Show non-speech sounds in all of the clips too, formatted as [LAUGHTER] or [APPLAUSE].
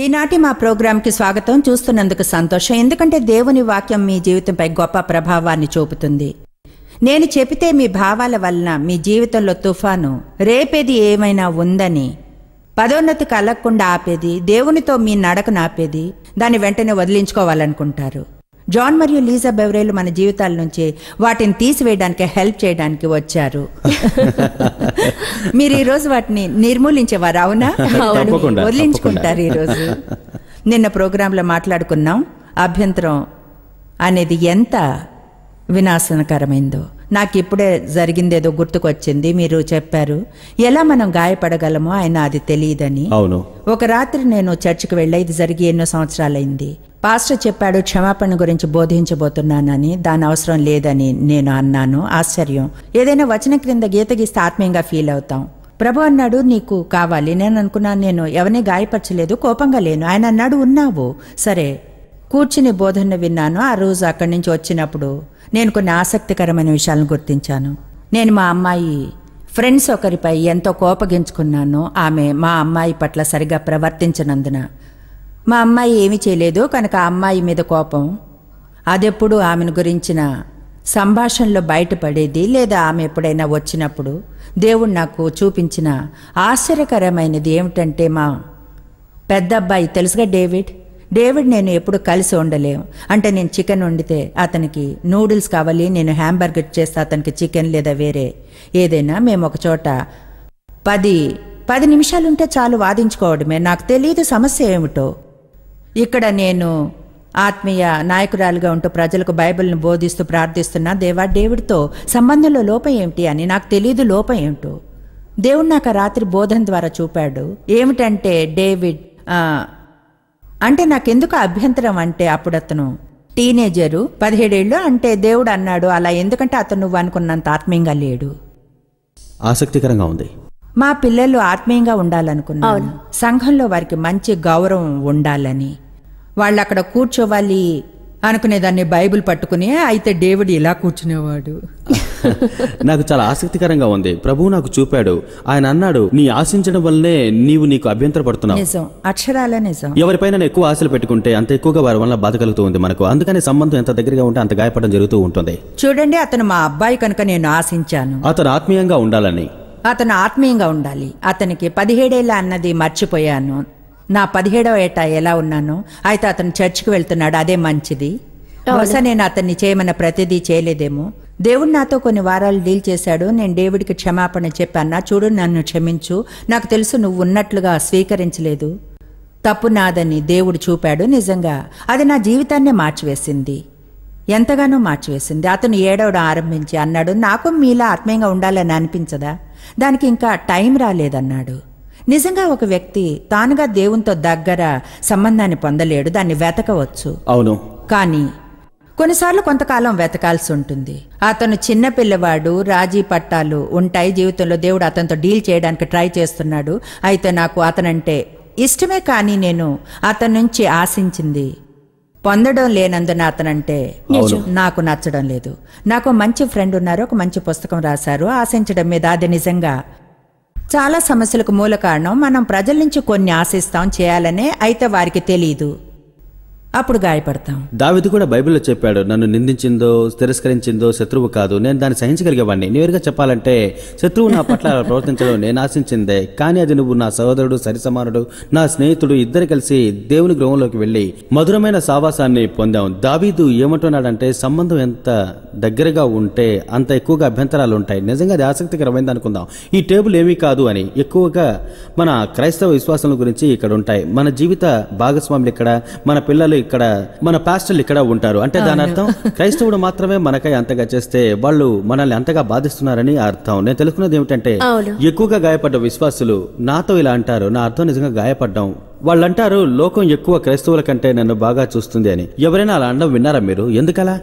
ఈనాటి మా ప్రోగ్రాంకి స్వాగతం. చూస్తున్నందుకు సంతోషం. ఎందుకంటే దేవుని వాక్యం మీ జీవితంపై గొప్ప ప్రభావాన్ని చూపుతుంది. నేను చెబితే మీ భావాల వలన మీ జీవితంలో తుఫాను రేపేది ఏమైనా ఉందని పదోన్నతి కలగకుండా ఆపేది దేవునితో మీ నడకను ఆపేది దాన్ని వెంటనే వదిలించుకోవాలనుకుంటారు. జాన్ మరియు లీజా బెవరేలు మన జీవితాల నుంచి వాటిని తీసివేయడానికి హెల్ప్ చేయడానికి వచ్చారు. [LAUGHS] మీరు ఈ రోజు వాటిని నిర్మూలించేవారు అవునా? వదిలించుకుంటారు ఈరోజు నిన్న ప్రోగ్రాంలో మాట్లాడుకున్నాం అభ్యంతరం అనేది ఎంత వినాశనకరమైందో. నాకు ఇప్పుడే జరిగిందేదో గుర్తుకొచ్చింది మీరు చెప్పారు. ఎలా మనం గాయపడగలమో ఆయన అది తెలియదని. అవును. ఒక రాత్రి నేను చర్చికి వెళ్ళా ఇది జరిగి ఎన్నో సంవత్సరాలైంది. పాస్టర్ చెప్పాడు క్షమాపణ గురించి బోధించబోతున్నానని దాని అవసరం లేదని నేను అన్నాను. ఆశ్చర్యం. ఏదైనా వచన క్రింద గీత గీస్తే ఆత్మీయంగా ఫీల్ అవుతాం. ప్రభు అన్నాడు నీకు కావాలి. నేను అనుకున్నాను నేను ఎవరిని గాయపరచలేదు కోపంగా లేను. ఆయన అన్నాడు ఉన్నావు. సరే కూర్చుని బోధన విన్నాను. ఆ రోజు అక్కడి నుంచి వచ్చినప్పుడు నేను కొన్ని ఆసక్తికరమైన విషయాలను గుర్తించాను. నేను మా అమ్మాయి ఫ్రెండ్స్ ఒకరిపై ఎంతో కోపగించుకున్నాను. ఆమె మా అమ్మాయి పట్ల సరిగా ప్రవర్తించనందున. మా అమ్మాయి ఏమీ చేయలేదు కనుక ఆ అమ్మాయి మీద కోపం. అదెప్పుడు ఆమెను గురించిన సంభాషణలో బయటపడేది లేదా ఆమె ఎప్పుడైనా వచ్చినప్పుడు దేవుడు నాకు చూపించిన ఆశ్చర్యకరమైనది ఏమిటంటే మా పెద్ద అబ్బాయి తెలుసుగా డేవిడ్? డేవిడ్ నేను ఎప్పుడు కలిసి ఉండలేము అంటే నేను చికెన్ వండితే అతనికి నూడిల్స్ కావాలి నేను హ్యాంబర్గర్ చేస్తే అతనికి చికెన్ లేదా వేరే ఏదైనా మేము ఒక చోట పది పది నిమిషాలుంటే చాలు వాదించుకోవడమే. నాకు తెలియదు సమస్య ఏమిటో. ఇక్కడ నేను ఆత్మీయ నాయకురాలుగా ఉంటూ ప్రజలకు బైబిల్ని బోధిస్తూ ప్రార్థిస్తున్నా దేవా డేవిడ్తో సంబంధంలో లోపం ఏమిటి అని? నాకు తెలియదు లోపం ఏమిటో. దేవుడు నాకు ఆ రాత్రి బోధన ద్వారా చూపాడు. ఏమిటంటే డేవిడ్ అంటే నాకెందుకు అభ్యంతరం అంటే అప్పుడు అతను టీనేజరు పదిహేడేళ్ళు అంటే దేవుడు అన్నాడు అలా ఎందుకంటే అతను నువ్వు అనుకున్నంత ఆత్మీయంగా లేడు. ఆసక్తికరంగా ఉంది. మా పిల్లలు ఆత్మీయంగా ఉండాలనుకున్నాను. సంఘంలో వారికి మంచి గౌరవం ఉండాలని. వాళ్ళు అక్కడ కూర్చోవాలి అనుకునేదాన్ని బైబిల్ పట్టుకుని అయితే డేవిడ్ ఇలా కూర్చునేవాడు. [LAUGHS] నాకు చాలా ఆసక్తికరంగా ఉంది. ప్రభువు నాకు చూపాడు. ఆయన అన్నాడు నీ ఆశించడం వల్లనే నీవు నీకు అభ్యంతర పడుతున్నావు నిజం. అక్షరాల నిజం. ఎవరిపైన ఎక్కువ ఆశలు పెట్టుకుంటే అంత ఎక్కువగా వారి వల్ల బాధ కలుగుతూ ఉంది మనకు. అందుకని సంబంధం ఎంత దగ్గరగా ఉంటే అంత గాయపడడం జరుగుతూ ఉంటుంది. చూడండి అతను మా అబ్బాయి కనుక నేను ఆశించాను. అతను ఆత్మీయంగా ఉండాలని. అతను ఆత్మీయంగా ఉండాలి. అతనికి పదిహేడేళ్ళ అన్నది మర్చిపోయాను. నా పదిహేడవ ఏట ఎలా ఉన్నాను అయితే అతను చర్చికి వెళ్తున్నాడు అదే మంచిది. బహుశా నేను అతన్ని చేయమన్న ప్రతిదీ చేయలేదేమో. దేవుడు నాతో కొన్ని వారాలు డీల్ చేశాడు నేను డేవిడ్కి క్షమాపణ చెప్పాను. చూడు నన్ను క్షమించు. నాకు తెలుసు నువ్వు ఉన్నట్లుగా స్వీకరించలేదు. తప్పు నాదని దేవుడు చూపాడు నిజంగా. అది నా జీవితాన్నే మార్చివేసింది. ఎంతగానో మార్చివేసింది. అతను ఏడవడం ఆరంభించి అన్నాడు నాకు మీలా ఆత్మీయంగా ఉండాలని అనిపించదా? దానికి ఇంకా టైం రాలేదన్నాడు. నిజంగా ఒక వ్యక్తి తానుగా దేవునితో దగ్గర సంబంధాన్ని పొందలేడు దాన్ని వెతకవచ్చు. అవును. కానీ కొన్నిసార్లు కొంతకాలం వెతకాల్సి ఉంటుంది. అతను చిన్న పిల్లవాడు రాజీ పట్టాలు ఉంటాయి జీవితంలో దేవుడు అతనితో డీల్ చేయడానికి ట్రై చేస్తున్నాడు. అయితే నాకు అతనంటే ఇష్టమే కానీ నేను అతని నుంచి ఆశించింది పొందడం లేనందున అతనంటే నాకు నచ్చడం లేదు. నాకు మంచి ఫ్రెండ్ ఉన్నారు ఒక మంచి పుస్తకం రాశారు. ఆశించడం మీద అది నిజంగా చాలా సమస్యలకు మూల కారణం మనం ప్రజల నుంచి కొన్ని ఆశిస్తాం చేయాలనే అయితే వారికి తెలియదు అప్పుడు గాయపడతాం. దావిది కూడా బైబిల్లో చెప్పాడు నన్ను నిందించిందో తిరస్కరించిందో శత్రువు కాదు. నేను దాన్ని సహించగలిగేవాడిని నేరుగా చెప్పాలంటే శత్రువు నా పట్ల [LAUGHS] ప్రవర్తించడం నేను ఆశించిందే. కానీ అది నువ్వు నా సహోదరుడు సరిసమానుడు నా స్నేహితుడు ఇద్దరు కలిసి దేవుని గృహంలోకి వెళ్ళి మధురమైన సావాసాన్ని పొందాం. దావీదు ఏమంటున్నాడంటే సంబంధం ఎంత దగ్గరగా ఉంటే అంత ఎక్కువగా అభ్యంతరాలు ఉంటాయి. నిజంగా అది ఆసక్తికరమైంది అనుకుందాం. ఈ టేబుల్ ఏమీ కాదు అని. ఎక్కువగా మన క్రైస్తవ విశ్వాసం గురించి ఇక్కడ ఉంటాయి. మన జీవిత భాగస్వాములు ఇక్కడ మన పిల్లలు ఇక్కడ మన పాస్టర్లు ఇక్కడ ఉంటారు. అంటే దాని అర్థం క్రైస్తవుడు మాత్రమే మనకై అంతగా చేస్తే వాళ్ళు మనల్ని అంతగా బాధిస్తున్నారని అర్థం. నేను తెలుసుకున్నది ఏమిటంటే. ఎక్కువగా గాయపడ్డ విశ్వాసులు నాతో ఇలా అంటారు. నా అర్థం నిజంగా గాయపడ్డాం. వాళ్ళు అంటారు లోకం ఎక్కువ క్రైస్తవుల కంటే నన్ను బాగా చూస్తుంది అని. ఎవరైనా అలా అనడం విన్నారా మీరు? ఎందుకలా?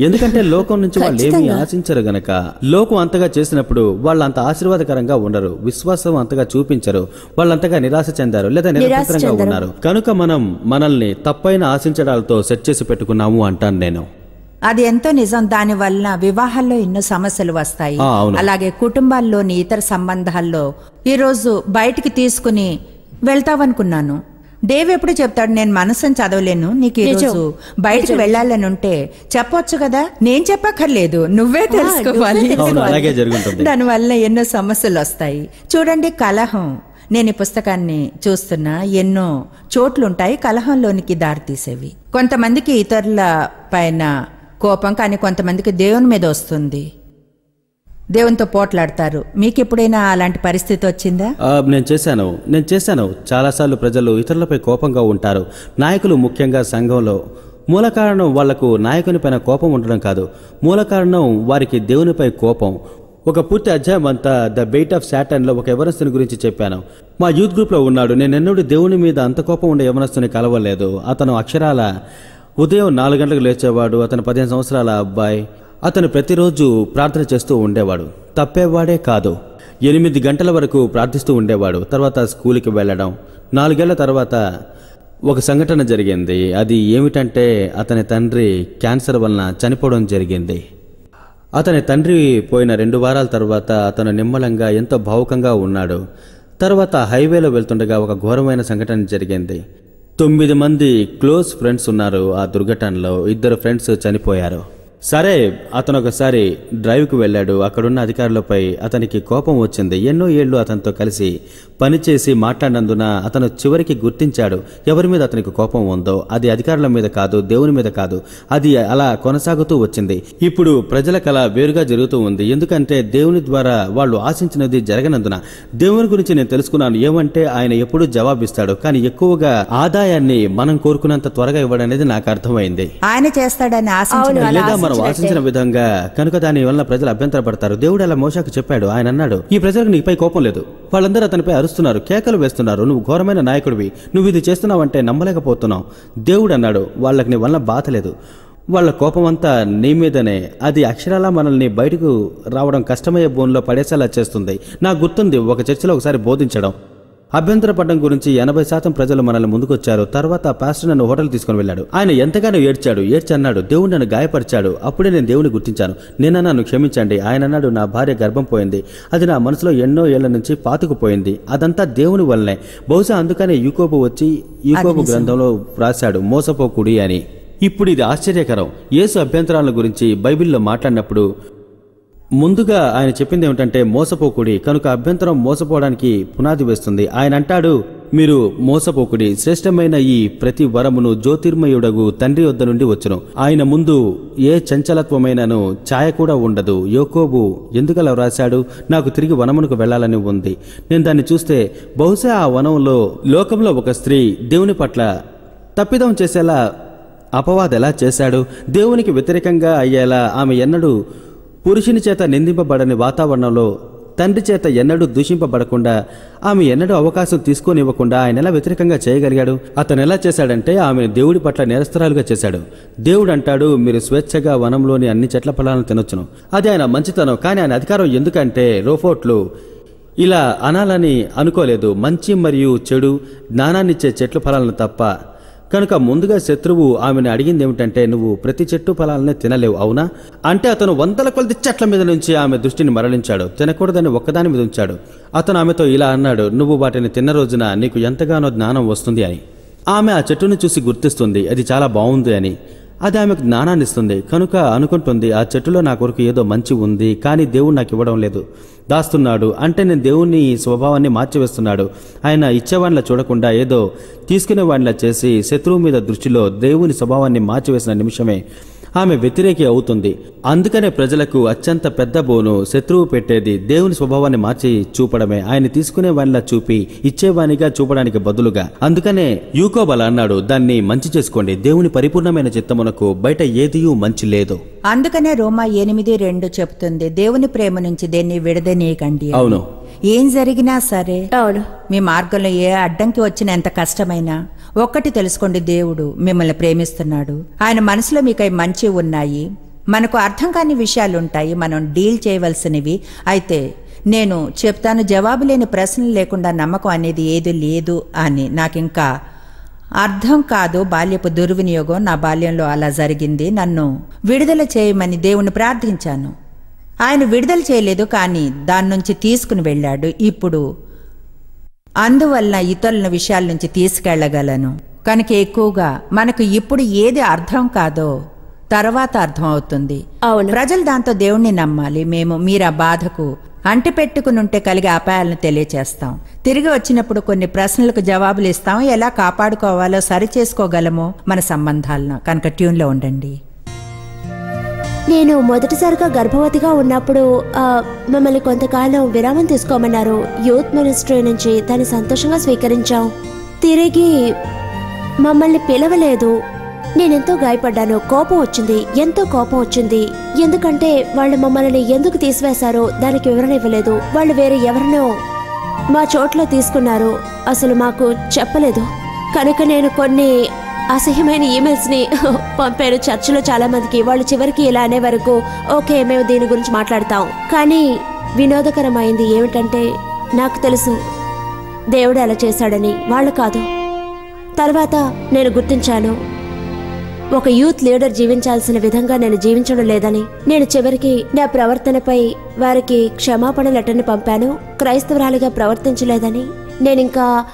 ఎందుకంటే లోకం నుంచి వాళ్ళు ఏమీ ఆశించరు గనక. లోకం అంతగా చేసినప్పుడు వాళ్ళు అంత ఆశీర్వాదకరంగా ఉండరు విశ్వాసం అంతగా చూపించరు వాళ్ళు అంతగా నిరాశ చెందారు లేదా నిరభ్యంతరంగా ఉన్నారు. కనుక మనం మనల్ని తప్పైన ఆశించడాలతో సెట్ చేసి పెట్టుకున్నాము అంటాను నేను. అది ఎంతో నిజం. దాని వలన వివాహాల్లో ఎన్నో సమస్యలు వస్తాయి. అలాగే కుటుంబాల్లోని ఇతర సంబంధాల్లో ఈరోజు బయటికి తీసుకుని వెళ్తావనుకున్నాను. దేవ్ ఎప్పుడు చెప్తాడు నేను మనసుని చదవలేను నీకు ఈ నిజం. రోజు బయటకు వెళ్ళాలని ఉంటే చెప్పొచ్చు కదా? నేను చెప్పక్కర్లేదు నువ్వే తెలుసుకోవాలి. అవును అలాగే జరుగుతుంది. దానివల్ల ఎన్నో సమస్యలు వస్తాయి. చూడండి కలహం. నేను ఈ పుస్తకాన్ని చూస్తున్నా ఎన్నో చోట్లుంటాయి కలహంలోనికి దారితీసేవి కొంతమందికి ఇతరుల పైన కోపం కానీ కొంతమందికి దేవుని మీద వస్తుంది. దేవునితో పోట్లాడతారు. మీకెప్పుడైనా అలాంటి పరిస్థితి వచ్చిందా? నేను చేశాను. నేను చేశాను. చాలాసార్లు ప్రజలు ఇతరులపై కోపంగా ఉంటారు. నాయకులు ముఖ్యంగా సంఘంలో. మూల కారణం వాళ్ళకు నాయకుని పైన కోపం ఉండడం కాదు. మూల కారణం వారికి దేవునిపై కోపం. ఒక పూర్తి అధ్యాయం అంతా ద బెయిట్ ఆఫ్ శాటన్లో ఒక యవనస్తుని గురించి చెప్పాను. మా యూత్ గ్రూప్లో ఉన్నాడు. నేను ఎన్నడూ దేవుని మీద అంత కోపం ఉండే యవనస్తుని కలవలేదు. అతను అక్షరాల ఉదయం నాలుగు గంటలకు లేచేవాడు. అతను పదిహేను సంవత్సరాల అబ్బాయి. అతను ప్రతిరోజు ప్రార్థన చేస్తూ ఉండేవాడు. తప్పేవాడే కాదు. ఎనిమిది గంటల వరకు ప్రార్థిస్తూ ఉండేవాడు. తర్వాత స్కూల్కి వెళ్ళడం. నాలుగేళ్ళ తర్వాత ఒక సంఘటన జరిగింది. అది ఏమిటంటే అతని తండ్రి క్యాన్సర్ వలన చనిపోవడం జరిగింది. అతని తండ్రి పోయిన రెండు వారాల తర్వాత అతను నిమ్మలంగా ఎంతో భావుకంగా ఉన్నాడు. తర్వాత హైవేలో వెళ్తుండగా ఒక ఘోరమైన సంఘటన జరిగింది. తొమ్మిది మంది క్లోజ్ ఫ్రెండ్స్ ఉన్నారు ఆ దుర్ఘటనలో. ఇద్దరు ఫ్రెండ్స్ చనిపోయారు. సరే అతను ఒకసారి డ్రైవ్కి వెళ్ళాడు. అక్కడున్న అధికారులపై అతనికి కోపం వచ్చింది. ఎన్నో ఏళ్ళు అతనితో కలిసి పనిచేసి మాట్లాడినందున అతను చివరికి గుర్తించాడు. ఎవరి మీద అతనికి కోపం ఉందో అది అధికారుల మీద కాదు దేవుని మీద కాదు అది అలా కొనసాగుతూ వచ్చింది. ఇప్పుడు ప్రజలకు అలా వేరుగా జరుగుతూ ఉంది. ఎందుకంటే దేవుని ద్వారా వాళ్ళు ఆశించినది జరగనందున. దేవుని గురించి నేను తెలుసుకున్నాను. ఏమంటే ఆయన ఎప్పుడూ జవాబిస్తాడు. కానీ ఎక్కువగా ఆదాయాన్ని మనం కోరుకున్నంత త్వరగా ఇవ్వడం అనేది నాకు అర్థమైంది. ఆయన చేస్తాడని ఆశించిన ఆశించినట్టే. ఆశించిన విధంగా కనుక దాని వల్ల ప్రజలు అభ్యంతరపడతారు. దేవుడు అలా మోషాకు చెప్పాడు. ఆయన అన్నాడు ఈ ప్రజలకు నీపై కోపం లేదు. వాళ్ళందరూ అతనిపై అరుస్తున్నారు కేకలు వేస్తున్నారు. నువ్వు ఘోరమైన నాయకుడివి. నువ్వు ఇది చేస్తున్నావంటే నమ్మలేకపోతున్నావు. దేవుడు అన్నాడు వాళ్ళకి నీ వల్ల బాధ లేదు. వాళ్ళ కోపం అంతా నీ మీదనే. అది అక్షరాలా మనల్ని బయటకు రావడం కష్టమయ్యే బోన్లో పడేసేలా చేస్తుంది. నాకు గుర్తుంది ఒక చర్చిలో ఒకసారి బోధించడం. అభ్యంతరపడడం గురించి ఎనభై శాతం ప్రజలు మనల్ని ముందుకొచ్చారు. తర్వాత పాస్టర్ నన్ను హోటల్ తీసుకుని వెళ్ళాడు. ఆయన ఎంతగానో ఏడ్చాడు. ఏడ్చి అన్నాడు దేవుడు నన్ను గాయపరిచాడు. అప్పుడే నేను దేవుని గుర్తించాను. నేనన్నాను క్షమించండి. ఆయన అన్నాడు నా భార్య గర్భం పోయింది. అది నా మనసులో ఎన్నో ఏళ్ళ నుంచి పాతుకుపోయింది అదంతా దేవుని వల్లనే. బహుశా అందుకనే యూకోబు వచ్చి యూకోబు గ్రంథంలో రాశాడు మోసపోకుడి అని. ఇప్పుడు ఇది ఆశ్చర్యకరం. యేసు అభ్యంతరాల గురించి బైబిల్లో మాట్లాడినప్పుడు ముందుగా ఆయన చెప్పింది ఏమిటంటే మోసపోకుడి కనుక అభ్యంతరం మోసపోవడానికి పునాది వేస్తుంది. ఆయన అంటాడు మీరు మోసపోకుడి శ్రేష్టమైన ఈ ప్రతి వరమును జ్యోతిర్మయుడగు తండ్రి వద్ద నుండి వచ్చును. ఆయన ముందు ఏ చంచలత్వమైనను ఛాయ కూడా ఉండదు. యోకోబు ఎందుకలా వ్రాశాడు? నాకు తిరిగి వనమునకు వెళ్ళాలని ఉంది. నేను దాన్ని చూస్తే బహుశా ఆ వనంలో లోకంలో ఒక స్త్రీ దేవుని పట్ల తప్పిదం చేసేలా అపవాదెలా ఎలా చేశాడు? దేవునికి వ్యతిరేకంగా అయ్యేలా ఆమె ఎన్నడూ పురుషుని చేత నిందింపబడని వాతావరణంలో తండ్రి చేత ఎన్నడూ దూషింపబడకుండా ఆమె ఎన్నడూ అవకాశం తీసుకోనివ్వకుండా ఆయన ఎలా వ్యతిరేకంగా చేయగలిగాడు? అతను ఎలా చేశాడంటే ఆమె దేవుడి పట్ల నిరస్తరాలుగా చేశాడు. దేవుడు అంటాడు మీరు స్వేచ్ఛగా వనంలోని అన్ని చెట్ల ఫలాలను తినొచ్చును. అది ఆయన మంచితనం కానీ ఆయన అధికారం ఎందుకంటే రోఫోట్లు ఇలా అనాలని అనుకోలేదు. మంచి మరియు చెడు జ్ఞానాన్నిచ్చే చెట్ల ఫలాలను తప్ప కనుక ముందుగా శత్రువు ఆమెను అడిగింది ఏమిటంటే నువ్వు ప్రతి చెట్టు ఫలాలనే తినలేవు అవునా? అంటే అతను వందల కొలది చెట్ల మీద నుంచి ఆమె దృష్టిని మరలించాడు. తినకూడదని ఒక్కదాని మీద ఉంచాడు. అతను ఆమెతో ఇలా అన్నాడు నువ్వు వాటిని తిన్న రోజున నీకు ఎంతగానో జ్ఞానం వస్తుంది అని. ఆమె ఆ చెట్టును చూసి గుర్తిస్తుంది అది చాలా బాగుంది అని. అది ఆమెకు జ్ఞానాన్ని ఇస్తుంది. కనుక అనుకుంటుంది ఆ చెట్టులో నా కొరకు ఏదో మంచి ఉంది కానీ దేవుడు నాకు ఇవ్వడం లేదు. దాస్తున్నాడు. అంటే నేను దేవుని స్వభావాన్ని మార్చివేస్తున్నాడు. ఆయన ఇచ్చేవాడిలా చూడకుండా ఏదో తీసుకునేవాడిలా చేసి శత్రువు మీద దృష్టిలో దేవుని స్వభావాన్ని మార్చివేసిన నిమిషమే ఆమె వ్యతిరేకి అవుతుంది. అందుకనే ప్రజలకు అత్యంత పెద్ద బోను శత్రువు పెట్టేది దేవుని స్వభావాన్ని మార్చి చూపడమే. ఆయన తీసుకునే వానిలా చూపి ఇచ్చేవానిగా చూపడానికి బదులుగా. అందుకనే యూకోబల అన్నాడు దాన్ని మంచి చేసుకోండి. దేవుని పరిపూర్ణమైన చిత్తమునకు బయట ఏదియూ మంచి లేదు. అందుకనే రోమా ఎనిమిది రెండు చెప్తుంది దేవుని ప్రేమ నుంచి దేన్ని విడదనీయకండి. అవును. ఏం జరిగినా సరే అవును. మీ మార్గంలో ఏ అడ్డంకి వచ్చిన ఎంత కష్టమైనా ఒక్కటి తెలుసుకోండి దేవుడు మిమ్మల్ని ప్రేమిస్తున్నాడు. ఆయన మనసులో మీకై మంచి ఉన్నాయి. మనకు అర్థం కాని విషయాలు ఉంటాయి మనం డీల్ చేయవలసినవి. అయితే నేను చెప్తాను జవాబు లేని ప్రశ్నలు లేకుండా నమ్మకం అనేది ఏది లేదు అని. నాకు ఇంకా అర్థం కాదు. బాల్యపు దుర్వినియోగం నా బాల్యంలో అలా జరిగింది. నన్ను విడుదల చేయమని దేవుని ప్రార్థించాను. ఆయన విడుదల చేయలేదు కానీ దాని నుంచి తీసుకుని వెళ్ళాడు. ఇప్పుడు అందువల్ల ఇతరుల విషయాల నుంచి తీసుకెళ్ళగలను కనుక ఎక్కువగా మనకు ఇప్పుడు ఏది అర్థం కాదో తర్వాత అర్థం అవుతుంది అవును. ప్రజలు దాంతో దేవుణ్ణి నమ్మాలి. మేము మీరు ఆ బాధకు అంటి పెట్టుకునుంటే కలిగే అపాయాలను తెలియచేస్తాం. తిరిగి వచ్చినప్పుడు కొన్ని ప్రశ్నలకు జవాబులు ఇస్తాం. ఎలా కాపాడుకోవాలో సరి చేసుకోగలమో మన సంబంధాలను. కనుక ట్యూన్లో ఉండండి. నేను మొదటిసారిగా గర్భవతిగా ఉన్నప్పుడు మమ్మల్ని కొంతకాలం విరామం తీసుకోమన్నారు. యూత్ మినిస్ట్రీ నుంచి దాన్ని సంతోషంగా స్వీకరించాం. తిరిగి మమ్మల్ని పిలవలేదు. నేనెంతో గాయపడ్డాను. కోపం వచ్చింది. ఎంతో కోపం వచ్చింది. ఎందుకంటే వాళ్ళు మమ్మల్ని ఎందుకు తీసివేశారో దానికి వివరణ ఇవ్వలేదు. వాళ్ళు వేరే ఎవరినో మా చోట్లో తీసుకున్నారు. అసలు మాకు చెప్పలేదు. కనుక నేను కొన్ని అసహ్యమైన ఈమెయిల్స్ని [LAUGHS] పంపాను చర్చిలో చాలా మందికి వాళ్ళు చివరికి ఇలా అనే వరకు ఓకే మేము దీని గురించి మాట్లాడతాం. కానీ వినోదకరమైంది ఏమిటంటే నాకు తెలుసు దేవుడు అలా చేశాడని. వాళ్ళు కాదు. తర్వాత నేను గుర్తించాను. ఒక యూత్ లీడర్ జీవించాల్సిన విధంగా నేను జీవించడం లేదని. నేను చివరికి నా ప్రవర్తనపై వారికి క్షమాపణ లెటర్ని పంపాను. క్రైస్తవురాలిగా ప్రవర్తించలేదని. నేనింకా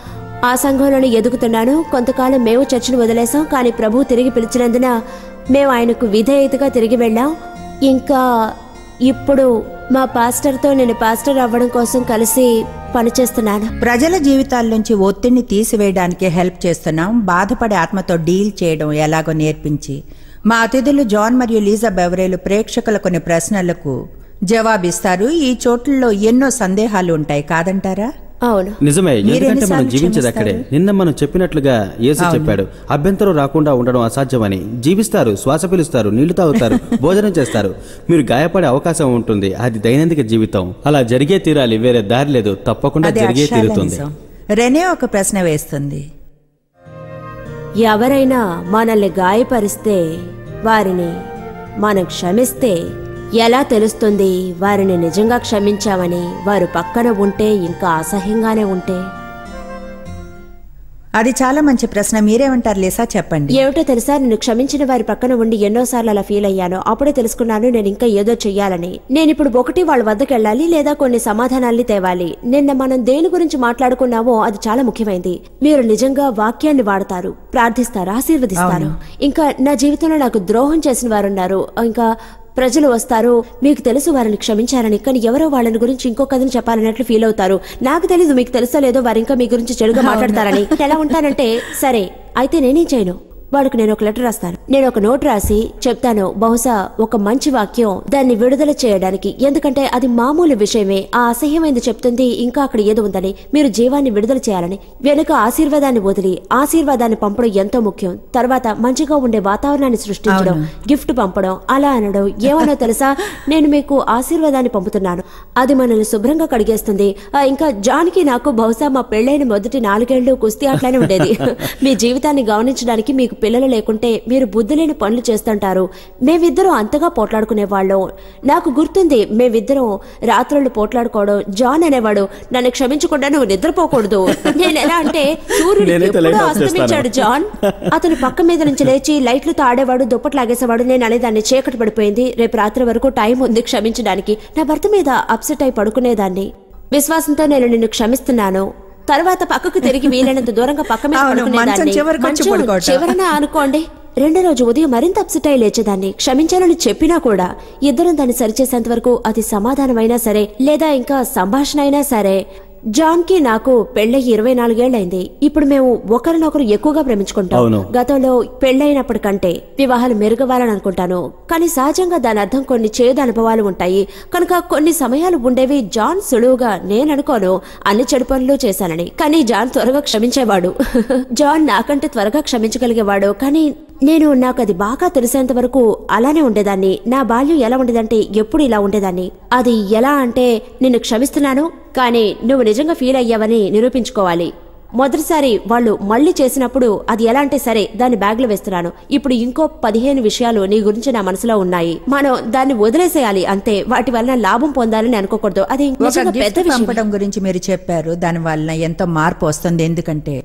ఆ సంఘంలోనే ఎదుగుతున్నాను. కొంతకాలం మేము చర్చిని వదిలేసాం కానీ ప్రభు తిరిగి పిలిచినందున మేము ఆయనకు విధేయతగా తిరిగి వెళ్ళాం. ఇంకా ఇప్పుడు మా పాస్టర్తో నేను పాస్టర్ అవ్వడం కోసం కలిసి పనిచేస్తున్నాను. ప్రజల జీవితాల నుంచి ఒత్తిడిని తీసివేయడానికి హెల్ప్ చేస్తున్నాం. బాధపడే ఆత్మతో డీల్ చేయడం ఎలాగో నేర్పించి మా అతిథులు జాన్ మరియు లీజా బెవరేలు ప్రేక్షకుల కొన్ని ప్రశ్నలకు జవాబిస్తారు. ఈ చోట్లలో ఎన్నో సందేహాలు ఉంటాయి కాదంటారా? అవును. నిజమే మీరు ఎందుకంటే మనం జీవించేది అక్కడే నిన్న మనం చెప్పినట్లుగా యేసు చెప్పాడు అభ్యంతరం రాకుండా ఉండడం అసాధ్యమని. జీవిస్తారు శ్వాస పిలుస్తారు నీళ్ళు తాగుతారు [LAUGHS] భోజనం చేస్తారు. మీరు గాయపడే అవకాశం ఉంటుంది అది దైనందిక జీవితం. అలా జరిగే తీరాలి వేరే దారి లేదు తప్పకుండా జరిగే తీరుతుంది. రెనే ఒక ప్రశ్న వేస్తుంది. ఎవరైనా మనల్ని గాయపరిస్తే వారిని మనం క్షమిస్తే ఎలా తెలుస్తుంది? వారిని నిజంగా క్షమించామని వారు పక్కన ఉంటే ఇంకా అసహ్యంగానే ఉంటే? అది చాలా మంచి ప్రశ్న. మీరేమంటారు లేసా? చెప్పండి. ఏమిటో తెలుసా? నేను క్షమించిన వారి పక్కన ఉండి ఎన్నోసార్లు అలా ఫీల్ అయ్యాను అప్పుడే తెలుసుకున్నాను నేను ఇంకా ఏదో చెయ్యాలని. నేను ఇప్పుడు ఒకటి వాళ్ళ వద్దకు వెళ్ళాలి లేదా కొన్ని సమాధానాల్ని తేవాలి. నిన్న మనం దేని గురించి మాట్లాడుకున్నామో అది చాలా ముఖ్యమైనది మీరు నిజంగా వాక్యాన్ని వాడతారు ప్రార్థిస్తారు ఆశీర్వదిస్తారు? ఇంకా నా జీవితంలో నాకు ద్రోహం చేసిన వారు ఉన్నారు ఇంకా ప్రజలు వస్తారు. మీకు తెలుసు వారిని క్షమించారని కానీ ఎవరో వాళ్ళని గురించి ఇంకో కథను చెప్పాలన్నట్లు ఫీల్ అవుతారు. నాకు తెలీదు మీకు తెలుసో లేదో వారు ఇంకా మీ గురించి చెడుగా మాట్లాడతారని. [LAUGHS] ఎలా ఉంటానంటే సరే అయితే నేనేం చేయను? వాడికి నేను ఒక లెటర్ రాస్తాను. నేను ఒక నోట్ రాసి చెప్తాను. బహుశా ఒక మంచి వాక్యం దాన్ని విడుదల చేయడానికి. ఎందుకంటే అది మామూలు విషయమే. ఆ అసహ్యమైంది చెప్తుంది. ఇంకా అక్కడ ఏదో ఉందని మీరు జీవాన్ని విడుదల చేయాలని వెనుక ఆశీర్వాదాన్ని వదిలి ఆశీర్వాదాన్ని పంపడం ఎంతో ముఖ్యం. తర్వాత మంచిగా ఉండే వాతావరణాన్ని సృష్టించడం గిఫ్ట్ పంపడం అలా అనడం ఏమనో తెలుసా? నేను మీకు ఆశీర్వాదాన్ని పంపుతున్నాను. అది మనల్ని శుభ్రంగా కడిగేస్తుంది. ఇంకా జాన్కి నాకు బహుశా మా పెళ్ళైన మొదటి నాలుగేళ్ళు కుస్తీ ఆటలానే ఉండేది. [LAUGHS] మీ జీవితాన్ని గమనించడానికి మీకు పిల్లలు లేకుంటే మీరు బుద్ధి లేని పనులు చేస్తుంటారు. మేమిద్దరం అంతగా పోట్లాడుకునే వాళ్ళం నాకు గుర్తుంది మేమిద్దరం రాత్రులు పోట్లాడుకోవడం. జాన్ అనేవాడు నన్ను క్షమించకుండా నువ్వు నిద్రపోకూడదు. నేను ఎలా అంటే సూర్యుడు ఎప్పుడో. అస్తమించాడు జాన్. అతను పక్క మీద నుంచి లేచి లైట్లతో ఆడేవాడు దుప్పట్లు లాగేసేవాడు. నేను అనేదాన్ని చీకటి పడిపోయింది. రేపు రాత్రి వరకు టైం ఉంది క్షమించడానికి. నా భర్త మీద అప్సెట్ అయి పడుకునేదాన్ని. విశ్వాసంతో నేను నిన్ను క్షమిస్తున్నాను. తర్వాత పక్కకు తిరిగి వీలైనంత దూరంగా పక్క మీద పడుకునేదాన్ని మంచం. చివరన అనుకోండి రెండో రోజు ఉదయం మరింత అప్సెట్ అయి లేచేదాన్ని క్షమించాలని చెప్పినా కూడా ఇద్దరం దాన్ని సరిచేసేంత వరకు అది సమాధానమైనా సరే లేదా ఇంకా సంభాషణ అయినా సరే జాన్కి నాకు పెళ్ళయి ఇరవై నాలుగేళ్ళైంది. ఇప్పుడు మేము ఒకరినొకరు ఎక్కువగా ప్రేమించుకుంటాం. గతంలో పెళ్ళైనప్పటికంటే వివాహాలు మెరుగవ్వాలని అనుకుంటాను కానీ సహజంగా దాని అర్థం కొన్ని చేదు అనుభవాలు ఉంటాయి. కనుక కొన్ని సమయాలు ఉండేవి జాన్ సులువుగా నేను అనుకోను అన్ని చెడు పనులు చేశానని. కానీ జాన్ త్వరగా క్షమించేవాడు. [LAUGHS] జాన్ నాకంటే త్వరగా క్షమించగలిగేవాడు. కానీ నేను నాకు అది బాగా తెలిసేంత వరకు అలానే ఉండేదాన్ని. నా బాల్యం ఎలా ఉండేదంటే ఎప్పుడు ఇలా ఉండేదాన్ని. అది ఎలా అంటే నిన్ను క్షమిస్తున్నాను కానీ నువ్వు నిజంగా ఫీల్ అయ్యావని నిరూపించుకోవాలి. మొదటిసారి వాళ్ళు మళ్ళీ చేసినప్పుడు అది ఎలా అంటే సరే దాన్ని బ్యాగ్లో వేస్తున్నాను. ఇప్పుడు ఇంకో పదిహేను విషయాలు నీ గురించి నా మనసులో ఉన్నాయి. మనం దాన్ని వదిలేసేయాలి అంతే. వాటి వలన లాభం పొందాలని అనుకోకూడదు. అది పెద్ద పంపడం గురించి మీరు చెప్పారు. దాని వలన ఎంతో మార్పు వస్తుంది. ఎందుకంటే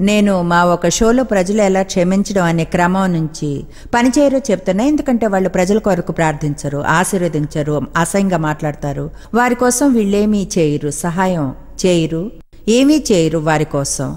నేను మా ఒక షోలో ప్రజలు ఎలా క్షమించడం అనే క్రమం నుంచి పనిచేయరో చెప్తున్నా ఎందుకంటే వాళ్ళు ప్రజల కొరకు ప్రార్థించరు ఆశీర్వదించరు అసహ్యంగా మాట్లాడతారు. వారి కోసం వీళ్ళేమీ చేయరు సహాయం చేయరు ఏమీ చేయరు వారి కోసం.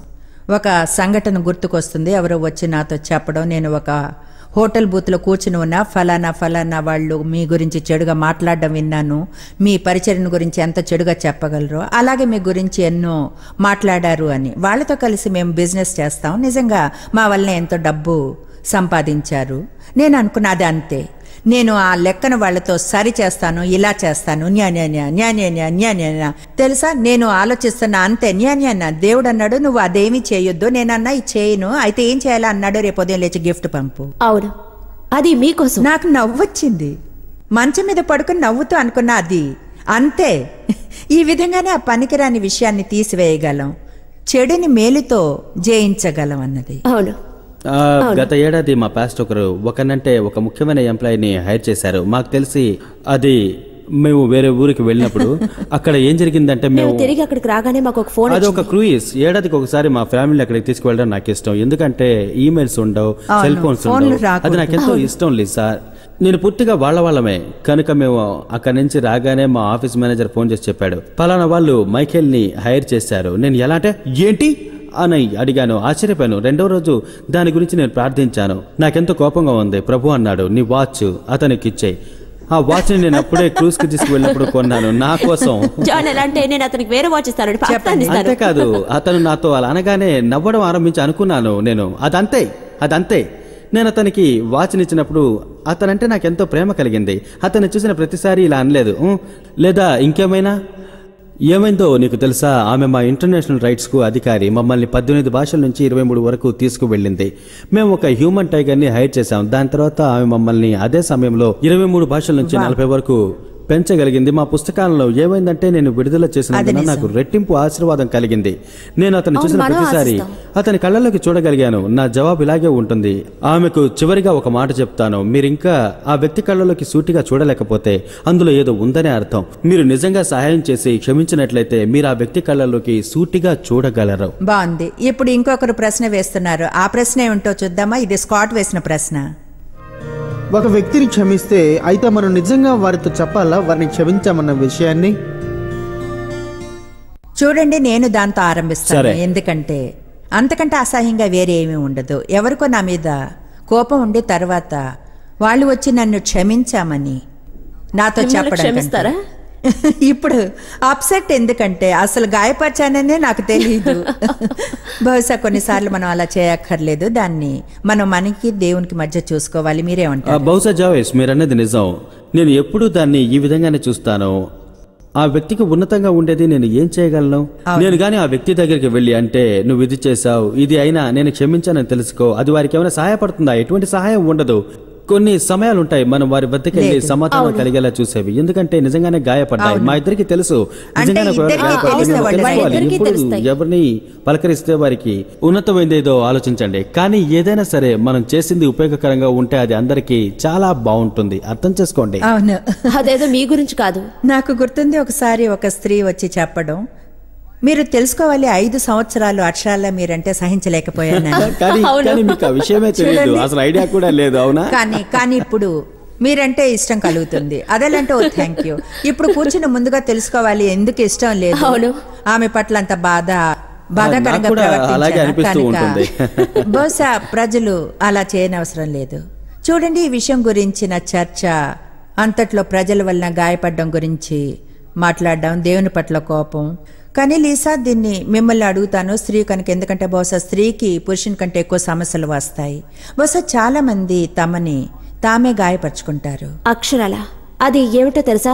ఒక సంఘటన గుర్తుకొస్తుంది ఎవరో వచ్చి నాతో చెప్పడం నేను ఒక హోటల్ బూత్లో కూర్చుని ఉన్న ఫలానా ఫలానా వాళ్ళు మీ గురించి చెడుగా మాట్లాడడం విన్నాను. మీ పరిచయం గురించి ఎంత చెడుగా చెప్పగలరో అలాగే మీ గురించి ఎన్నో మాట్లాడారు అని. వాళ్ళతో కలిసి మేము బిజినెస్ చేస్తాం. నిజంగా మా వల్లనే ఎంతో డబ్బు సంపాదించారు. నేను అనుకున్నది అంతే. నేను ఆ లెక్కను వాళ్ళతో సరి చేస్తాను ఇలా చేస్తాను న్యాన్యాన్య న్యాన్యాన్య న్యాన్యాన్య తెలుసా? నేను ఆలోచిస్తున్నా అంతే న్యాన్యాన్య దేవుడు అన్నాడు నువ్వు అదేమీ చేయొద్దు నేనన్నా ఇది చేయను. అయితే ఏం చేయాలి? అన్నాడు రేపు ఉదయం లేచి గిఫ్ట్ పంపు. అవును. అది మీకోసం. నాకు నవ్వొచ్చింది. మంచం మీద పడుకుని నవ్వుతూ అనుకున్నా అది. అంతే. ఈ విధంగానే ఆ పనికిరాని విషయాన్ని తీసివేయగలం. చెడుని మేలుతో జయించగలం అన్నది. అవును. గత ఏడాది మా పాస్ట్ ఒకరు ఒకనంటే ఒక ముఖ్యమైన ఎంప్లాయీని హైర్ చేశారు. మాకు తెలిసి అది మేము వేరే ఊరికి వెళ్ళినప్పుడు [LAUGHS] అక్కడ ఏం జరిగిందంటే మేము తిరిగి అక్కడికి రాగానే మాకు ఒక ఫోన్ అది ఒక క్రూయిజ్ ఏడాదికి ఒకసారి మా ఫ్యామిలీ అక్కడికి తీసుకువెళ్ళడం నాకు ఇష్టం. ఎందుకంటే ఈమెయిల్స్ ఉండవు సెల్ ఫోన్స్ ఉండవు. అది నాకు ఎంతో ఇష్టం లేదు సార్. నేను పూర్తిగా వాళ్ళ వాళ్ళమే. కనుక మేము అక్కడి నుంచి రాగానే మా ఆఫీస్ మేనేజర్ ఫోన్ చేసి చెప్పాడు. పలానా వాళ్ళు మైఖేల్ని హైర్ చేశారు. నేను ఎలా అంటే ఏంటి? అని అడిగాను ఆశ్చర్యపోయాను. రెండో రోజు దాని గురించి నేను ప్రార్థించాను. నాకెంతో కోపంగా ఉంది. ప్రభు అన్నాడు నీ వాచ్ అతనికి ఇచ్చేయి ఆ వాచ్ని నేను అప్పుడే క్రూజ్కి తీసుకువెళ్ళినప్పుడు కొన్నాను. నా కోసం. అంటే నేను అతనికి వేరే వాచ్ ఇస్తాను అంతేకాదు అతను నాతో అలా అనగానే నవ్వడం ఆరంభించి అనుకున్నాను నేను. అదంతే అదంతే. నేను అతనికి వాచ్నిచ్చినప్పుడు అతనంటే నాకు ఎంతో ప్రేమ కలిగింది. అతన్ని చూసిన ప్రతిసారి ఇలా అనలేదు. "ఉం, లేదా ఇంకేమైనా? ఏమైందో నీకు తెలుసా? ఆమె మా ఇంటర్నేషనల్ రైట్స్కు అధికారి మమ్మల్ని పద్దెనిమిది భాషల నుంచి ఇరవై మూడు వరకు తీసుకువెళ్ళింది. మేము ఒక హ్యూమన్ టైగర్ని హైర్ చేశాం. దాని తర్వాత ఆమె మమ్మల్ని అదే సమయంలో ఇరవై మూడు భాషల నుంచి నలభై వరకు పెంచగలిగింది. మా పుస్తకాలలో ఏమైందంటే నేను విడుదల చేసినందున నాకు రెట్టింపు ఆశీర్వాదం కలిగింది. నేను అతను చూసిన ప్రతిసారి అతని కళ్ళలోకి చూడగలిగాను. నా జవాబు ఇలాగే ఉంటుంది. ఆమెకు చివరిగా ఒక మాట చెప్తాను. మీరు ఇంకా ఆ వ్యక్తి కళ్ళలోకి సూటిగా చూడలేకపోతే అందులో ఏదో ఉందనే అర్థం. మీరు నిజంగా సహాయం చేసి క్షమించినట్లయితే మీరు ఆ వ్యక్తి కళ్ళలోకి సూటిగా చూడగలరు. బాగుంది. ఇప్పుడు ఇంకొకరు ప్రశ్న వేస్తున్నారు. ఆ ప్రశ్న ఏమిటో చూద్దామా? ఇది స్కాట్ వేసిన ప్రశ్న. ఒక వ్యక్తిని క్షమిస్తే అయితే మనం నిజంగా వారితో చెప్పాలా వారిని క్షమించామన్న విషయాన్ని చూడండి నేను దాంతో ఆరంభిస్తాను. ఎందుకంటే అంతకంటే అసహ్యంగా వేరే ఏమీ ఉండదు ఎవరికో నా మీద కోపం ఉండి తర్వాత వాళ్ళు వచ్చి నన్ను క్షమించామని నాతో చెప్పడం. [LAUGHS] ఇప్పుడు అప్సెట్ ఎందుకంటే అసలు గాయపరిచాననే నాకు తెలియదు [LAUGHS] బహుశా కొన్నిసార్లు మనం అలా చేయక్కర్లేదు. దాన్ని మనం మనకి దేవునికి మధ్య చూసుకోవాలి. మీరేమంటారు? బహుశా జావేష్ మీరన్నది నిజం. నేను ఎప్పుడూ దాన్ని ఈ విధంగానే చూస్తాను ఆ వ్యక్తికి ఉన్నతంగా ఉండేది నేను ఏం చేయగలను? నేను గాని ఆ వ్యక్తి దగ్గరికి వెళ్ళి అంటే నువ్వు ఇది చేసావు ఇది అయినా నేను క్షమించానని తెలుసుకో అది వారికి ఏమైనా సహాయపడుతుందా? ఎటువంటి సహాయం ఉండదు. కొన్ని సమయాలు ఉంటాయి మనం వారి వద్దకు వెళ్ళి. సమాధానం కలిగేలా చూసేవి. ఎందుకంటే నిజంగానే గాయపడ్డాయి. మా ఇద్దరికి తెలుసు. నిజంగానే. ఎవరిని పలకరిస్తే వారికి ఉన్నతమైనదేదో ఆలోచించండి. కానీ ఏదైనా సరే మనం చేసింది ఉపయోగకరంగా ఉంటే అది అందరికీ చాలా బాగుంటుంది. అర్థం చేసుకోండి. అవును. అదేదో మీ గురించి కాదు. నాకు గుర్తుంది ఒకసారి ఒక స్త్రీ వచ్చి చెప్పడం. మీరు తెలుసుకోవాలి ఐదు సంవత్సరాలు అక్షరాల్లో మీరంటే సహించలేకపోయాను [LAUGHS] కానీ కానీ మీకు ఆ విషయమే [LAUGHS] తెలియదు అసలు ఐడియా కూడా లేదు అవునా? కానీ కానీ ఇప్పుడు మీరంటే ఇష్టం కలుగుతుంది. అదేలంటే ఓ థ్యాంక్ యూ. ఇప్పుడు కూర్చుని ముందుగా తెలుసుకోవాలి ఎందుకు ఇష్టం లేదు. అవును. ఆమె పట్ల అంత బాధ బాధాకరంగా ప్రవర్తించానా. [LAUGHS] బహుశా ప్రజలు అలా చేయనవసరం లేదు. చూడండి ఈ విషయం గురించిన చర్చ అంతట్లో ప్రజల వలన గాయపడడం గురించి మాట్లాడడం దేవుని పట్ల కోపం కానీ లీసా దీన్ని మిమ్మల్ని అడుగుతాను స్త్రీ కనుక ఎందుకంటే బహుశా స్త్రీకి పురుషుని కంటే ఎక్కువ సమస్యలు వస్తాయి. బహుశా చాలా మంది తమని తామే గాయపరుచుకుంటారు. అక్షరాల అది ఏమిటో తెలుసా?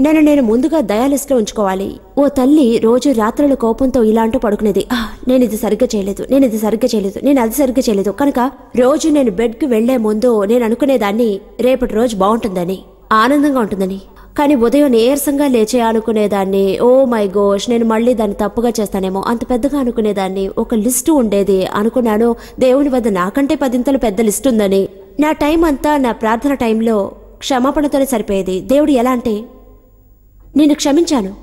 నన్ను నేను ముందుగా దయాలిస్ట్లో ఉంచుకోవాలి. ఓ తల్లి రోజు రాత్రుల కోపంతో ఇలా అంటూ పడుకునేది నేను ఇది సరిగ్గా చేయలేదు నేను ఇది సరిగ్గా చేయలేదు నేను అది సరిగ్గా చేయలేదు. కనుక రోజు నేను బెడ్కి వెళ్ళే ముందు నేను అనుకునేదాన్ని రేపటి రోజు బాగుంటుందని ఆనందంగా ఉంటుందని. కానీ ఉదయం నీరసంగా లేచే అనుకునేదాన్ని. ఓ మై గోష్ నేను మళ్ళీ దాన్ని తప్పుగా చేస్తానేమో. అంత పెద్దగా అనుకునేదాన్ని. ఒక లిస్టు ఉండేది. అనుకున్నాను దేవుని వద్ద నాకంటే పదింతలు పెద్ద లిస్ట్ ఉందని. నా టైం అంతా నా ప్రార్థన టైంలో క్షమాపణతోనే సరిపోయేది. దేవుడు ఎలా అంటే నిన్ను క్షమించాను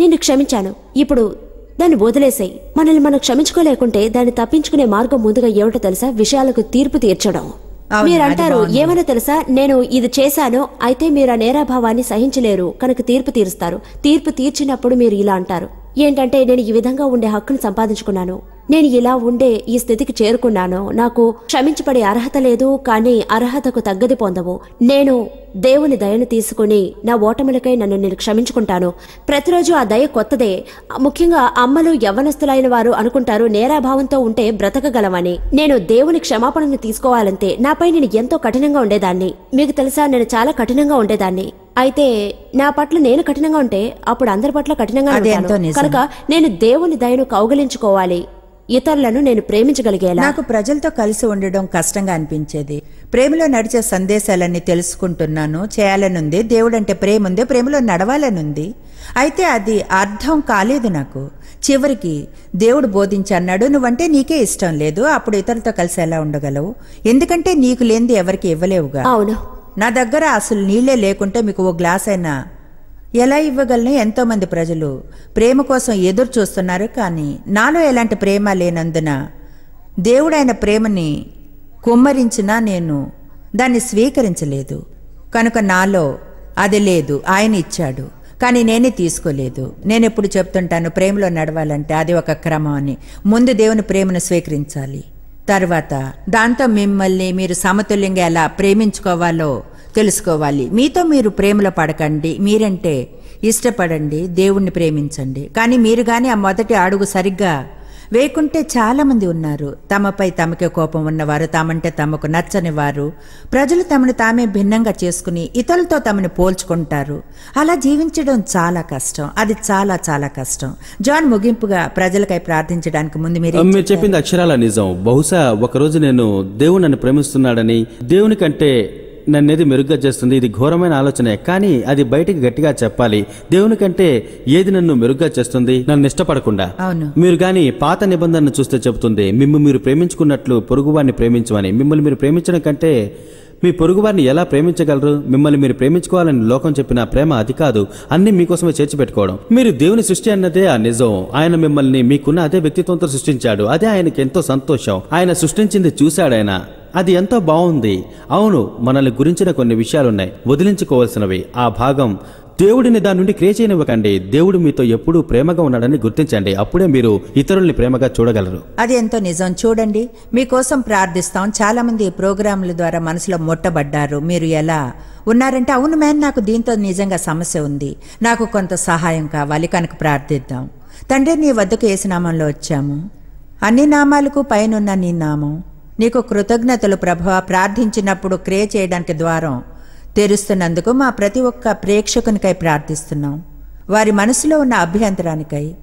నిన్ను క్షమించాను. ఇప్పుడు దాన్ని వదిలేసాయి. మనల్ని మనం క్షమించుకోలేకుంటే దాన్ని తప్పించుకునే మార్గం ముందుగా ఏమిటో తెలుసా? విషయాలకు తీర్పు తీర్చడం. అవును, మీరు అది అంటారు బాగుంది. ఏమైనా తెలుసా? నేను ఇది చేశాను అయితే మీరు ఆ నేరాభావాన్ని సహించలేరు కనుక తీర్పు తీరుస్తారు. తీర్పు తీర్చినప్పుడు మీరు ఇలా అంటారు. ఏంటంటే నేను ఈ విధంగా ఉండే హక్కును సంపాదించుకున్నాను. నేను ఇలా ఉండే ఈ స్థితికి చేరుకున్నాను. నాకు క్షమించబడే అర్హత లేదు కానీ అర్హతకు తగ్గది పొందవు. నేను దేవుని దయను తీసుకుని నా ఓటములకై నన్ను నేను క్షమించుకుంటాను. ప్రతిరోజు ఆ దయ కొత్తదే. ముఖ్యంగా అమ్మలు యవ్వనస్తులైన వారు అనుకుంటారు నేరాభావంతో ఉంటే బ్రతకగలమని. నేను దేవుని క్షమాపణను తీసుకోవాలంటే నాపై నేను ఎంతో కఠినంగా ఉండేదాన్ని. మీకు తెలుసా నేను చాలా కఠినంగా ఉండేదాన్ని. అయితే నా పట్ల నేను కఠినంగా ఉంటే అప్పుడు అందరి పట్ల కఠినంగా. కనుక నేను దేవుని దయను కౌగలించుకోవాలి. ఇతరులను నేను ప్రేమించగలిగేలా. నాకు ప్రజలతో కలిసి ఉండడం కష్టంగా అనిపించేది. ప్రేమలో నడిచే సందేశాలన్నీ తెలుసుకుంటున్నాను. చేయాలనుంది. దేవుడంటే ప్రేమ ఉంది ప్రేమలో నడవాలనుంది. అయితే అది అర్థం కాలేదు నాకు. చివరికి దేవుడు బోధించి అన్నాడు నువ్వంటే నీకే ఇష్టం లేదు. అప్పుడు ఇతరులతో కలిసి ఎలా ఉండగలవు? ఎందుకంటే నీకు లేనిది ఎవరికి ఇవ్వలేవుగా. అవును. నా దగ్గర అసలు నీళ్ళే లేకుంటే మీకు ఓ గ్లాస్ అయినా ఎలా ఇవ్వగలను ఎంతోమంది ప్రజలు? ప్రేమ కోసం ఎదురు చూస్తున్నారు కానీ నాలో ఎలాంటి ప్రేమ లేనందున? దేవుడైన ప్రేమని కుమ్మరించినా నేను దాన్ని స్వీకరించలేదు. కనుక నాలో అది లేదు ఆయన ఇచ్చాడు. కానీ నేనే తీసుకోలేదు. నేను ఎప్పుడు చెప్తుంటాను ప్రేమలో నడవాలంటే అది ఒక క్రమం అని. ముందు దేవుని ప్రేమను స్వీకరించాలి. తర్వాత దాంతో మిమ్మల్ని మీరు సమతుల్యంగా ఎలా ప్రేమించుకోవాలో తెలుసుకోవాలి. మీతో మీరు ప్రేమలో పడకండి. మీరంటే ఇష్టపడండి. దేవుణ్ణి ప్రేమించండి. కానీ మీరు కానీ ఆ మొదటి అడుగు సరిగ్గా వేకుంటే చాలా మంది ఉన్నారు. తమపై తమకే కోపం ఉన్నవారు తామంటే తమకు నచ్చని వారు. ప్రజలు తమను తామే భిన్నంగా చేసుకుని ఇతరులతో తమను పోల్చుకుంటారు. అలా జీవించడం చాలా కష్టం. అది చాలా చాలా కష్టం. జాన్ ముగింపుగా ప్రజలకై ప్రార్థించడానికి ముందు మీరు మీరు చెప్పింది అక్షరాల నిజం. బహుశా ఒకరోజు నేను దేవుడు నన్ను ప్రేమిస్తున్నాడని దేవుని కంటే నన్నేది మెరుగ్గా చేస్తుంది ఇది ఘోరమైన ఆలోచనే కానీ అది బయటికి గట్టిగా చెప్పాలి. దేవుని కంటే ఏది నన్ను మెరుగ్గా చేస్తుంది? నన్ను ఇష్టపడకుండా. మీరు కానీ పాత నిబంధనను చూస్తే చెబుతుంది మిమ్మల్ని మీరు ప్రేమించుకున్నట్లు పొరుగువారిని ప్రేమించమని. మిమ్మల్ని మీరు ప్రేమించడం కంటే మీ పొరుగువారిని ఎలా ప్రేమించగలరు? మిమ్మల్ని మీరు ప్రేమించుకోవాలని లోకం చెప్పిన ప్రేమ అది కాదు. అన్ని మీకోసమే చేర్చిపెట్టుకోవడం. మీరు దేవుని సృష్టి అన్నదే ఆ నిజం. ఆయన మిమ్మల్ని మీకున్న అదే వ్యక్తిత్వంతో సృష్టించాడు. అదే ఆయనకి ఎంతో సంతోషం. ఆయన సృష్టించింది చూశాడాయన అది ఎంతో బాగుంది. అవును మనల్ని గురించిన కొన్ని విషయాలున్నాయి. వదిలించుకోవాల్సినవి. ఆ భాగం దేవుడిని దాని నుండి క్రియ చేయనివ్వకండి. దేవుడు మీతో ఎప్పుడూ ప్రేమగా ఉన్నాడని గుర్తించండి. అప్పుడే మీరు ఇతరుల్ని ప్రేమగా చూడగలరు. అది ఎంతో నిజం. చూడండి మీకోసం ప్రార్థిస్తాం. చాలా మంది ఈ ప్రోగ్రాంల ద్వారా మనసులో ముట్టబడ్డారు. మీరు ఎలా ఉన్నారంటే అవును మ్యాన్ నాకు దీంతో నిజంగా సమస్య ఉంది. నాకు కొంత సహాయం కావాలి. కనుక ప్రార్థిద్దాం. తండ్రి నీ వద్దకు ఏసు నామంలో వచ్చాము? అన్ని నామాలకు పైనున్న నీ నామం. నీకు కృతజ్ఞతలు ప్రభావ. ప్రార్థించినప్పుడు క్రియ చేయడానికి ద్వారం తెరుస్తున్నందుకు మా ప్రతి ఒక్క ప్రేక్షకునికై ప్రార్థిస్తున్నాం. వారి మనసులో ఉన్న అభ్యంతరానికై.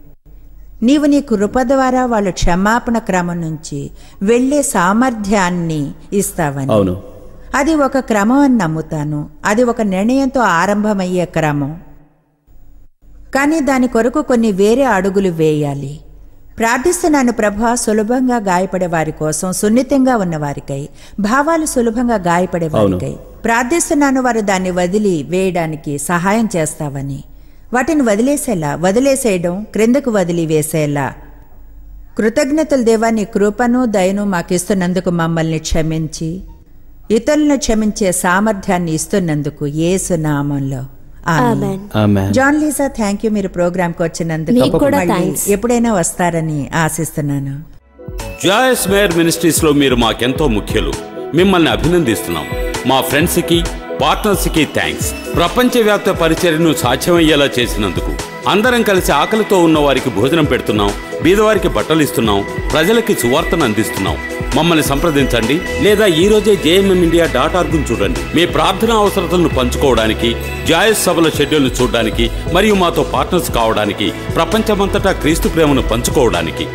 నీవు నీ కృప ద్వారా వాళ్ళ క్షమాపణ క్రమం నుంచి వెళ్ళే సామర్థ్యాన్ని ఇస్తావని. అవును. అది ఒక క్రమం అని నమ్ముతాను. అది ఒక నిర్ణయంతో ఆరంభమయ్యే క్రమం. కానీ దాని కొరకు కొన్ని వేరే అడుగులు వేయాలి. ప్రార్థిస్తున్నాను ప్రభా సులభంగా గాయపడే వారి కోసం సున్నితంగా ఉన్న వారికై భావాలు సులభంగా గాయపడే వారికై. ప్రార్థిస్తున్నాను వారు దాన్ని వదిలి వేయడానికి సహాయం చేస్తావని. వాటిని వదిలేసేలా వదిలేసేయడం క్రిందకు వదిలి వేసేలా. కృతజ్ఞతలు దేవా నీ కృపను దయను మాకిస్తున్నందుకు మమ్మల్ని క్షమించి ఇతరులను క్షమించే సామర్థ్యాన్ని ఇస్తున్నందుకు యేసు నామంలో. ఆమేన్. ఆమెన్. ఆమె జాన్ లీసా థ్యాంక్ యూ మీరు ప్రోగ్రామ్కు వచ్చినందుకు. ఎప్పుడైనా వస్తారని ఆశిస్తున్నాను. జాయస్ మేయర్ మినిస్ట్రీస్లో మీరు మాకెంతో ముఖ్యులు. మిమ్మల్ని అభినందిస్తున్నాం. మా ఫ్రెండ్స్కి పార్ట్నర్స్కి థ్యాంక్స్ ప్రపంచవ్యాప్త పరిచర్యను సాధ్యమయ్యేలా చేసినందుకు అందరం కలిసి ఆకలితో ఉన్న వారికి భోజనం పెడుతున్నాం బీదవారికి బట్టలు ఇస్తున్నాం ప్రజలకి సువార్తను అందిస్తున్నాం. మమ్మల్ని సంప్రదించండి లేదా ఈ రోజే జేఎంఎం ఇండియా డాట్ ఆర్గ్ను చూడండి. మీ ప్రార్థనా అవసరతలను పంచుకోవడానికి జాయస్ సభల షెడ్యూల్ను చూడడానికి మరియు మాతో పార్ట్నర్స్ కావడానికి ప్రపంచమంతటా క్రీస్తు ప్రేమను పంచుకోవడానికి.